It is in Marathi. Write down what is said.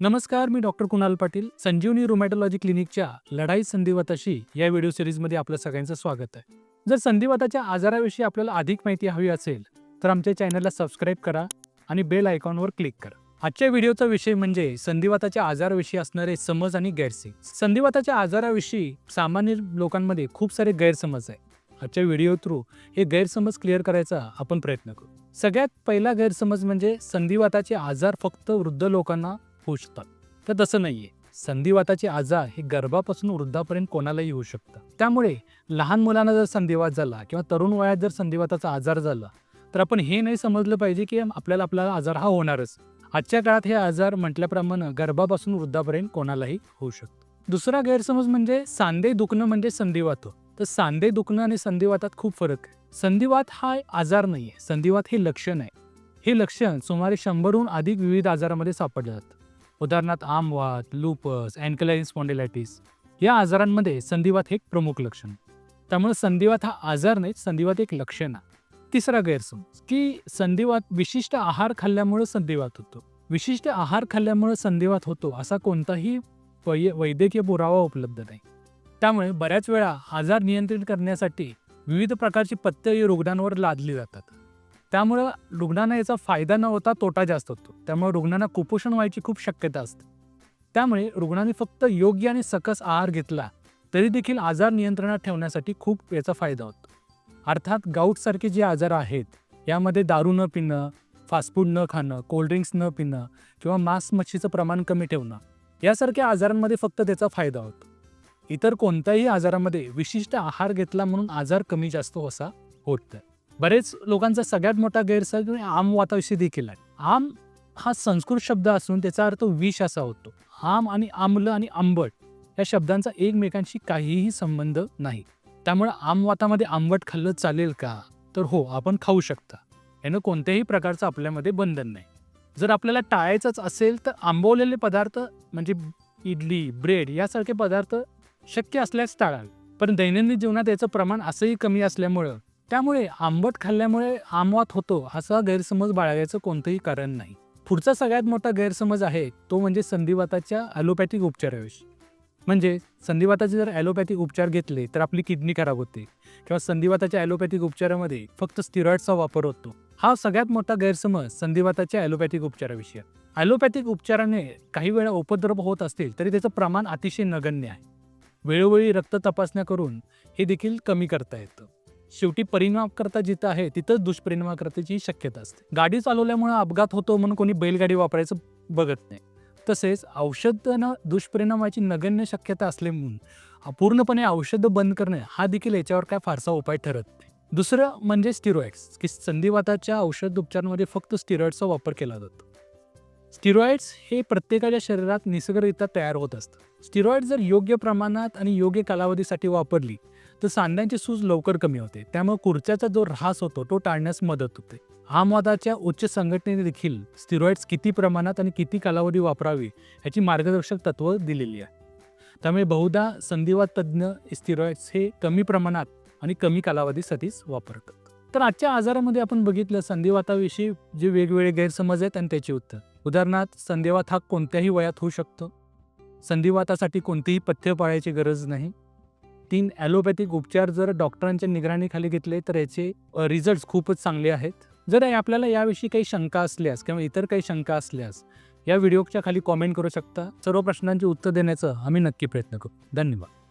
नमस्कार मी डॉक्टर कुणाल पाटील संजीवनी रुमॅटॉलॉजी क्लिनिकच्या लढाई संधिवाताशी या व्हिडिओ सिरीजमध्ये आपलं सगळ्यांचं स्वागत आहे. जर संधिवाताच्या आजाराविषयी आपल्याला अधिक माहिती हवी असेल तर आमच्या चॅनलला सबस्क्राईब करा आणि बेल आयकॉनवर क्लिक करा. आजच्या व्हिडिओचा विषय म्हणजे संधिवाताच्या आजाराविषयी असणारे समज आणि गैरसमज. संधिवाताच्या आजाराविषयी सामान्य लोकांमध्ये खूप सारे गैरसमज आहे. आजच्या व्हिडिओ थ्रू हे गैरसमज क्लिअर करायचा आपण प्रयत्न करू. सगळ्यात पहिला गैरसमज म्हणजे संधिवाताचे आजार फक्त वृद्ध लोकांना होऊ शकतात. तर तसं नाहीये. संधिवाताचे आजार हे गर्भापासून वृद्धापर्यंत कोणालाही होऊ शकतात त्यामुळे लहान मुलांना जर संधिवात झाला किंवा तरुण वयात जर संधिवाताचा आजार झाला तर आपण हे नाही समजलं पाहिजे की आपल्याला आपला आजार हा होणारच. आजच्या काळात हे आजार म्हटल्याप्रमाणे गर्भापासून वृद्धापर्यंत कोणालाही होऊ शकतो. दुसरा गैरसमज म्हणजे सांधे दुखणं म्हणजे संधिवात. हो तर सांधे दुखणं आणि संधिवातात खूप फरक आहे. संधिवात हा आजार नाही आहे संधिवात हे लक्षण आहे. हे लक्षण सुमारे शंभरहून अधिक विविध आजारामध्ये सापडलं जातं उदाहरणार्थ आमवात लुपस अँकलाइन स्पॉन्डिलायटिस या आजारांमध्ये संधिवात हे एक प्रमुख लक्षण. त्यामुळे संधिवात हा आजार नाही संधिवात एक लक्षण आहे. तिसरा गैरसमज की संधिवात विशिष्ट आहार खाल्ल्यामुळे संधिवात होतो. विशिष्ट आहार खाल्ल्यामुळे संधिवात होतो असा कोणताही वै वैद्यकीय पुरावा उपलब्ध नाही. त्यामुळे बऱ्याच वेळा आजार नियंत्रित करण्यासाठी विविध प्रकारची पथ्य ही रुग्णांवर लादली जातात. त्यामुळं रुग्णांना याचा फायदा न होता तोटा जास्त होतो. त्यामुळे रुग्णांना कुपोषण व्हायची खूप शक्यता असते. त्यामुळे रुग्णांनी फक्त योग्य आणि सकस आहार घेतला तरी देखील आजार नियंत्रणात ठेवण्यासाठी खूप याचा फायदा होतो. अर्थात गाऊटसारखे जे आजार आहेत यामध्ये दारू न पिणं फास्टफूड न खाणं कोल्ड्रिंक्स न पिणं किंवा मांस मच्छीचं प्रमाण कमी ठेवणं यासारख्या आजारांमध्ये फक्त त्याचा फायदा होतो. इतर कोणत्याही आजारामध्ये विशिष्ट आहार घेतला म्हणून आजार कमी जास्त असा होत. नाही बरेच लोकांचा सगळ्यात मोठा गैरसमज म्हणजे आमवाताविषयी देखील आहे. आम हा संस्कृत शब्द असून त्याचा अर्थ विष असा होतो. आम आणि आम्ल आणि आंबट या शब्दांचा एकमेकांशी काहीही संबंध नाही. त्यामुळे आमवातामध्ये आंबट खाल्लं चालेल का? तर हो आपण खाऊ शकता. यानं कोणत्याही प्रकारचं आपल्यामध्ये बंधन नाही. जर आपल्याला टाळायचंच असेल तर आंबवलेले पदार्थ म्हणजे इडली ब्रेड यासारखे पदार्थ शक्य असल्यास टाळावे. पण दैनंदिन जीवनात याचं प्रमाण असंही कमी असल्यामुळं त्यामुळे आंबट खाल्ल्यामुळे आमवात होतो असा गैरसमज बाळगायचं कोणतंही कारण नाही. पुढचा सगळ्यात मोठा गैरसमज आहे तो म्हणजे संधिवाताच्या ॲलोपॅथिक उपचाराविषयी. म्हणजे संधिवाताचे जर ॲलोपॅथिक उपचार घेतले तर आपली किडनी खराब होते. किंवा संधिवाताच्या ॲलोपॅथिक उपचारामध्ये फक्त स्टिरॉइडचा वापर होतो. हा सगळ्यात मोठा गैरसमज संधिवाताच्या ॲलोपॅथिक उपचाराविषयी ॲलोपॅथिक उपचाराने काही वेळा उपद्रव होत असतील तरी त्याचं प्रमाण अतिशय नगण्य आहे. वेळोवेळी रक्त तपासण्या करून हे देखील कमी करता येतं. शेवटी परिणामकर्ता जिथं आहे तिथंच दुष्परिणामकर्त्याची शक्यता असते. गाडी चालवल्यामुळे अपघात होतो म्हणून कोणी बैलगाडी वापरायचं बघत नाही. तसेच औषधानं दुष्परिणामाची नगण्य शक्यता असले म्हणून पूर्णपणे औषधं बंद करणे हा देखील याच्यावर काय फारसा उपाय ठरत नाही. दुसरं म्हणजे स्टिरॉइड्स की संधिवाताच्या औषध उपचारांमध्ये फक्त स्टिरॉइड्सचा वापर केला जातो. स्टिरॉइड्स हे प्रत्येकाच्या शरीरात निसर्गरित्या तयार होत असतं. स्टिरॉइड जर योग्य प्रमाणात आणि योग्य कालावधीसाठी वापरली तर सांध्यांची सूज लवकर कमी होते. त्यामुळे खुर्च्याचा जो ऱ्हास होतो तो टाळण्यास मदत होते. आमवादाच्या उच्च संघटनेने देखील स्टिरॉइड्स किती प्रमाणात आणि किती कालावधी वापरावी याची मार्गदर्शक तत्व दिलेली आहे त्यामुळे बहुधा संधिवात तज्ज्ञ स्टिरॉइड्स हे कमी प्रमाणात आणि कमी कालावधीसाठीच वापरतात. तर आजच्या आजारामध्ये आपण बघितलं संधिवाताविषयी जे वेगवेगळे गैरसमज आहेत आणि त्याचे उत्तर. उदाहरणार्थ संधिवात हा कोणत्याही वयात होऊ शकतो. संधिवातासाठी कोणतीही पथ्य पाळायची गरज नाही. तीन ॲलोपॅथिक उपचार जर डॉक्टरांच्या निगराणीखाली घेतले तर याचे रिझल्ट खूपच चांगले आहेत. जर आपल्याला याविषयी काही शंका असल्यास किंवा इतर काही शंका असल्यास या व्हिडिओच्या खाली कॉमेंट करू शकता. सर्व प्रश्नांची उत्तर देण्याचा आम्ही नक्की प्रयत्न करू. धन्यवाद.